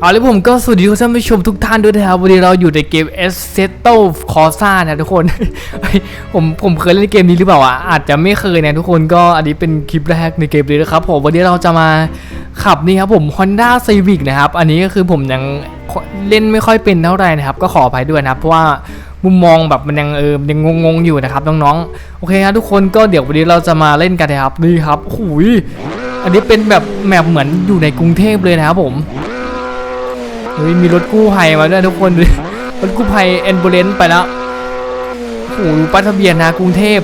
เอาเลยผมก็สวัสดีท่านผู้ชมทุกท่านด้วยนะครับวันนี้เราอยู่ในเกม a s s e t t o Corsa นะทุกคน ผมผมเคยเล่นเกมนี้หรือเปล่าอะอาจจะไม่เคยนะทุกคนก็อันนี้เป็นคลิปแรกในเกมนี้นะครับผมวันนี้เราจะมาขับนี่ครับผม Honda Civic นะครับ อันนี้ก็คือผมยังเล่นไม่ค่อยเป็นเท่าไหร่นะครับ ก็ขออภัยด้วยนะครับเพราะว่ามุมมองแบบมันยังเออมันยังงงๆอยู่นะครับน้องๆโอเคครับทุกคนก็เดี๋ยววันนี้เราจะมาเล่นกันนะครับนี่ครับโอ้โหูยอันนี้เป็นแบบแมปเหมือนอยู่ในกรุงเทพเลยนะครับผม เฮ้ยมีรถกู้ภัยมาด้วยทุกคนดูรถกู้ภัยแอนบูเลนไปแล้วโอ้โหป้ายทะเบียนนะกรุงเทพ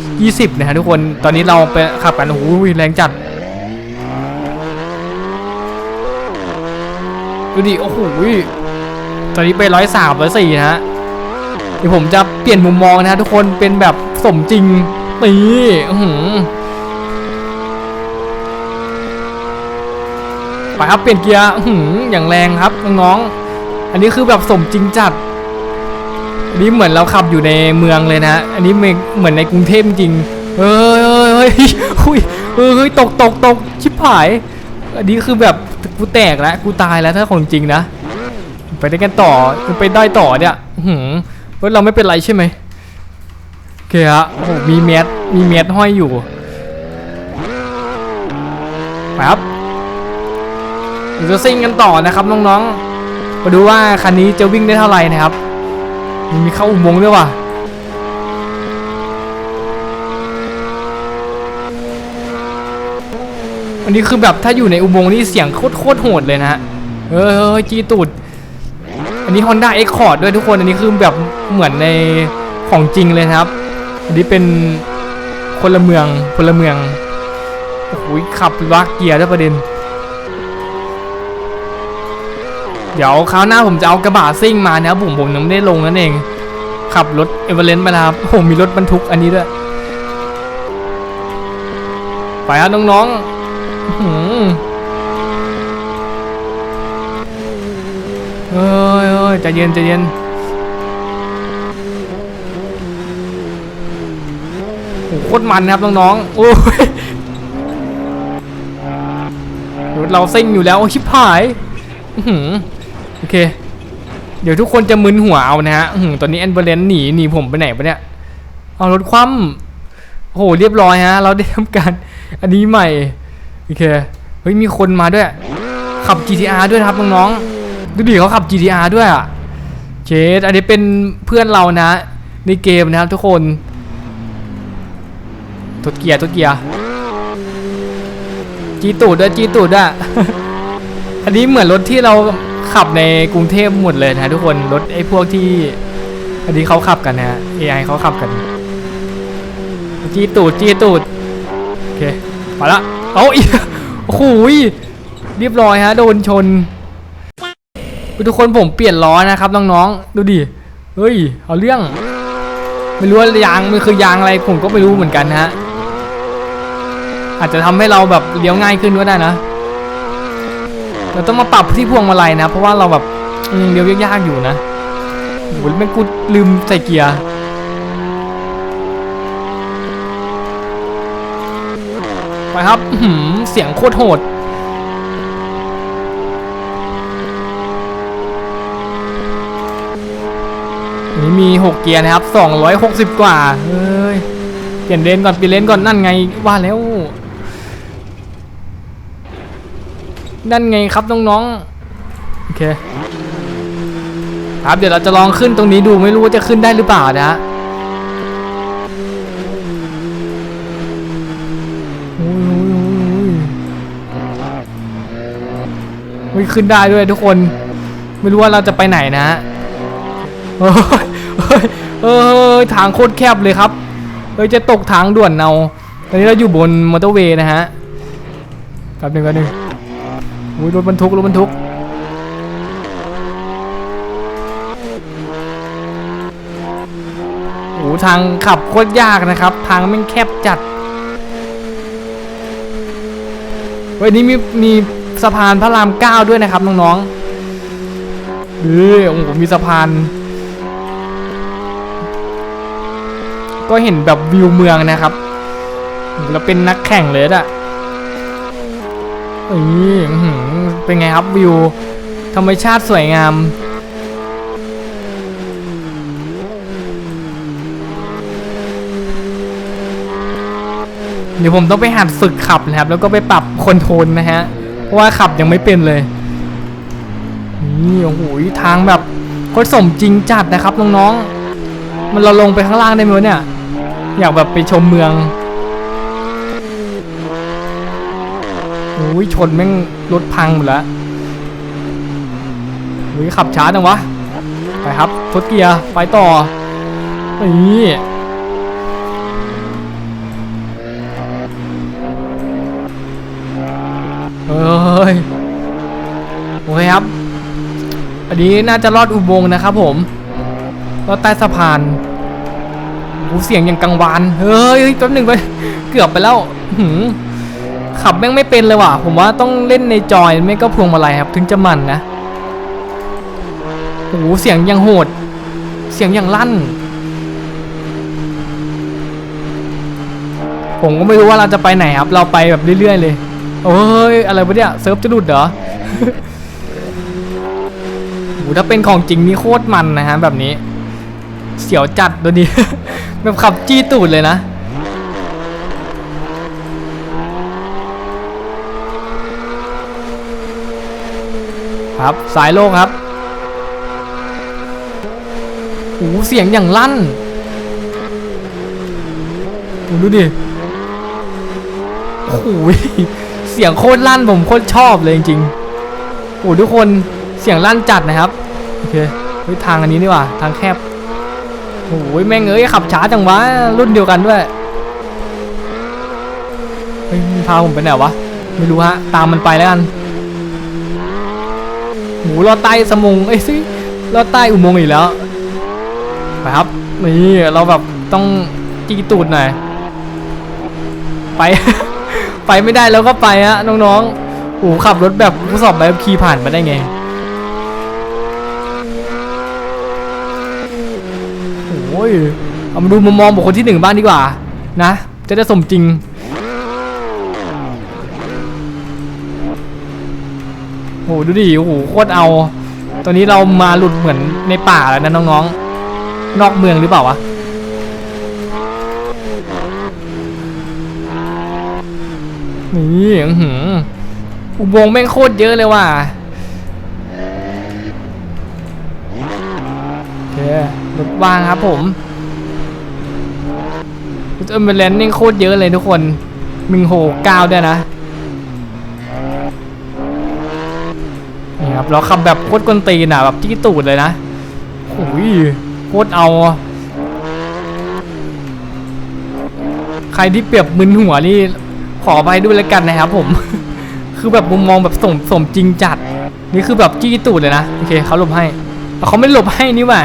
20 นะฮะทุกคนตอนนี้เราไปขับกันโอ้โหแรงจัดดูดิโอ้โหตอนนี้ไปร้อยสามร้อยสี่นะฮะเดี๋ยวผมจะเปลี่ยนมุมมองนะฮะทุกคนเป็นแบบสมจริงนี่อื้อหือ ไปครับเปลี่ยนเกียร์อือย่างแรงครับน้องๆอันนี้คือแบบสมจริงจัดอันนี้เหมือนเราขับอยู่ในเมืองเลยนะ อันนี้เหมือนในกรุงเทพจริงเฮ้ยเฮ้ยเฮ้ยเฮ้ยตกตกตกชิบหาย อันนี้คือแบบกูแตกแล้วกูตายแล้วถ้าของจริงนะ ไปได้กันต่อไปได้ต่อเนี่ยหือเราไม่เป็นไรใช่ไหมโอเคฮะโอ้มีแมสมีแมสห้อยอยู่ครับ เดี๋ยวจะซิ่งกันต่อนะครับน้องๆ มาดูว่าคันนี้จะวิ่งได้เท่าไหร่นะครับ มีเข้าอุโมงค์ด้วยว่ะอันนี้คือแบบถ้าอยู่ในอุโมงค์นี่เสียงโคตรโคตรโหดเลยนะฮะเออเฮ้ยจีตูด อันนี้ Honda Accord ด้วยทุกคน อันนี้คือแบบเหมือนในของจริงเลยครับ อันนี้เป็นคนละเมืองพละเมือง โอ้โหขับลักเกียร์ด้วยประเด็น เดี๋ยวคราวหน้าผมจะเอากระบะซิ่งมานะครับผมผมยังไม่ได้ลงนั่นเอง ขับรถเอเวอเรนต์มาแล้วครับผมมีรถบรรทุกอันนี้ด้วยไปครับน้องๆอื้อหือเฮ้ยเฮ้ยใจเย็นใจเย็นโอ้โหโคตรมันนะครับน้องๆโอ้ยรถเราซิ่งอยู่แล้ว โอ้ชิบหาย อื อหือโอเค เดี๋ยวทุกคนจะมึนหัวเอานะฮะหือตอนนี้แอนเบอร์เลนหนีหนีผมไปไหนปะเนี่ย เอารถคว่ำโอ้โหเรียบร้อยฮะ เราได้ทำการ อันนี้ใหม่ โอเค เฮ้ยมีคนมาด้วย ขับ GTR ด้วยครับน้องๆ ดูดิเขาขับ GTR ด้วยอะเจสอันนี้เป็นเพื่อนเรานะ ในเกมนะครับทุกคนทดเกียร์ทดเกียร์จีตูดด้วยจีตูดด้วยอันนี้เหมือนรถที่เรา ขับในกรุงเทพหมดเลยนะทุกคนรถไอ้พวกที่อันนี้เขาขับกันนะ AI เขาขับกัน จี้ตูดจี้ตูดโอเคมาละเอาอีกโอ้โหยเรียบร้อยฮะโดนชนทุกคนผมเปลี่ยนล้อนะครับน้องๆดูดิเฮ้ยเอาเรื่อง ไม่รู้ว่ายางมันคือยางอะไรผมก็ไม่รู้เหมือนกันนะฮะอาจจะทำให้เราแบบเลี้ยวง่ายขึ้นก็ได้นะ เราต้องมาปรับที่พวงมาลัยนะ เพราะว่าเราแบบเลี้ยวยากๆอยู่นะโอ้โหแม่กูลืมใส่เกียร์ไปครับหือเสียงโคตรโหดนนี้มี 6 เกียร์นะครับ 260 กว่า เฮ้ย เปลี่ยนเลนก่อนเปลี่ยนเลนก่อนนั่นไงว่าแล้ว นั่นไงครับน้องๆ โอเค ครับเดี๋ยวเราจะลองขึ้นตรงนี้ดูไม่รู้ว่าจะขึ้นได้หรือเปล่านะฮะโอ้ยโอ้ยโอ้ยโอ้ยขึ้นได้ด้วยทุกคน ไม่รู้ว่าเราจะไปไหนนะฮะเฮ้ยเฮ้ยเฮ้ยทางโคตรแคบเลยครับเฮ้ยจะตกทางด่วนเอาตอนนี้เราอยู่บนมอเตอร์เวย์นะฮะแป๊บหนึ่งแป๊บหนึ่ง อุ้ยรถบรรทุกรถบรรทุกโอ้ทางขับโคตรยากนะครับ ทางม่งแคบจัดวันนี้มีมีสะพานพระรามเก้าด้วยนะครับน้องๆเออโอ้โหมีสะพาน ก็เห็นแบบวิวเมืองนะครับแล้วเป็นนักแข่งเลยอะ เอ้ยอื้อเป็นไงครับวิวธรรมชาติสวยงาม เดี๋ยวผมต้องไปหัดฝึกขับนะครับ แล้วก็ไปปรับคอนโทรลนะฮะ เพราะว่าขับยังไม่เป็นเลย นี่โอ้โหทางแบบโคตรสมจริงจัดนะครับน้องๆ มันเราลงไปข้างล่างได้ไหมเนี่ย อยากแบบไปชมเมือง โอ้ยชนแม่งรถพังหมดแล้วเฮ้ยขับช้าจังวะ ไปครับทดเกียร์ ไปต่อ นี่เฮ้ย โอเคครับ อันนี้น่าจะลอดอุโมงค์นะครับผมลอดใต้สะพานโอ้เสียงอย่างกังวาน เฮ้ยเฮ้ยแป๊บหนึ่งไป เกือบไปแล้วหืม ขับแม่งไม่เป็นเลยว่ะ ผมว่าต้องเล่นในจอยไม่ก็พวงมาลัยครับ ถึงจะมันนะโอ้โหเสียงยังโหด เสียงย่างลั่น ผมก็ไม่รู้ว่าเราจะไปไหนครับ เราไปแบบเรื่อยๆเลยโอ้ยอะไรวะเนี่ยเซิร์ฟจะหลุดเหรอโหถ้าเป็นของจริงนี่โคตรมันนะฮะแบบนี้ เสียวจัดดูดิแบบขับจี้ตูดเลยนะ ครับสายโลกครับโอ้โหเสียงอย่างลั่นโอ้ดูดิโอ้โหเสียงโคตรลั่นผมโคตรชอบเลยจริงๆโอ้ทุกคนเสียงลั่นจัดนะครับโอเคเฮ้ยทางอันนี้นี่ว่าทางแคบโอ้ยแม่งเอ้ยขับช้าจังวะรุ่นเดียวกันด้วยเฮ้ยมันพาผมไปไหนวะไม่รู้ฮะตามมันไปแล้วกัน หมูลอดใต้สมงเอ้ยซิลอดใต้อุโมงค์อีกแล้วไปครับนี่เราแบบต้องจีตูดหน่อยไป ไปไม่ได้แล้วก็ไปฮะน้องๆโอ้โหขับรถแบบทดสอบใบขับขี่ผ่านมาได้ไงโอ้ยเอามาดูมุมมองบุคคลที่หนึ่งบ้างดีกว่า นะ จะได้สมจริง โหดูดิโอ้โหโคตรเอา ตอนนี้เรามาหลุดเหมือนในป่าแล้วนะน้องๆ นอกเมืองหรือเปล่าวะนี่อือหืออุโมงค์แม่งโคตรเยอะเลยว่ะโอเครถว่างครับผมรถเอมเบลนนี่โคตรเยอะเลยทุกคนมิงโหเก้าด้วยนะ ครับเราขับแบบโคตรกวนตีนอะแบบจี้ตูดเลยนะโอ้ยโคตรเอา ใครที่เปรียบมึนหัวนี่ขอไปด้วยแล้วกันนะครับผม คือแบบมุมมองแบบสมสมจริงจัด นี่คือแบบจี้ตูดเลยนะโอเคเขาหลบให้เอาเขาไม่หลบให้นี่หว่า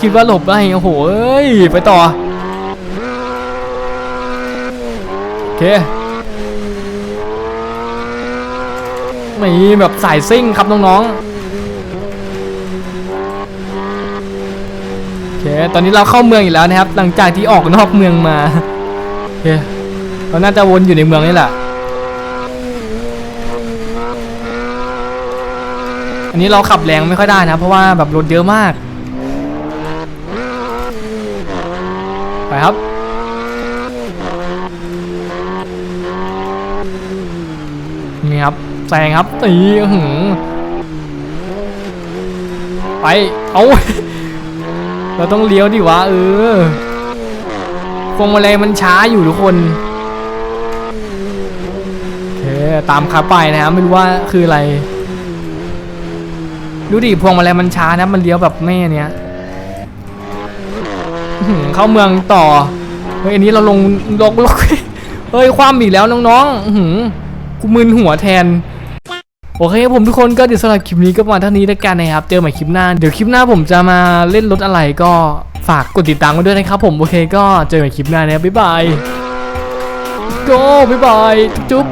คิดว่าหลบได้โอ้โหไปต่อโอเค นี่แบบสายซิ่งครับน้องๆโอเคตอนนี้เราเข้าเมืองอีกแล้วนะครับ หลังจากที่ออกนอกเมืองมาโอเคเราน่าจะวนอยู่ในเมืองนี่แหละอันนี้เราขับแรงไม่ค่อยได้นะ เพราะว่าแบบรถเยอะมากไปครับ นี่ครับ แซงครับตีหือไปเอาเราต้องเลี้ยวดิวะเออพวงมาลัยมันช้าอยู่ทุกคนโอเคตามขาไปนะครับไม่รู้ว่าคืออะไร ดูดิพวงมาลัยมันช้านะมันเลี้ยวแบบแม่เนี้ยเข้าเมืองต่อเฮ้ยอันนี้เราลงลงลงเฮ้ยความอีกแล้วน้องๆหือกูมึนหัวแทน โอเคผมทุกคนก็เดี๋ยวสำหรับคลิปนี้ก็ประมาณเท่านี้แล้วกันนะครับ เจอใหม่คลิปหน้า เดี๋ยวคลิปหน้าผมจะมาเล่นรถอะไรก็ฝากกดติดตามกันด้วยนะครับผม โอเคก็เจอใหม่คลิปหน้านะบบ๊ายบาย go บ๊ายบาย จุ๊บ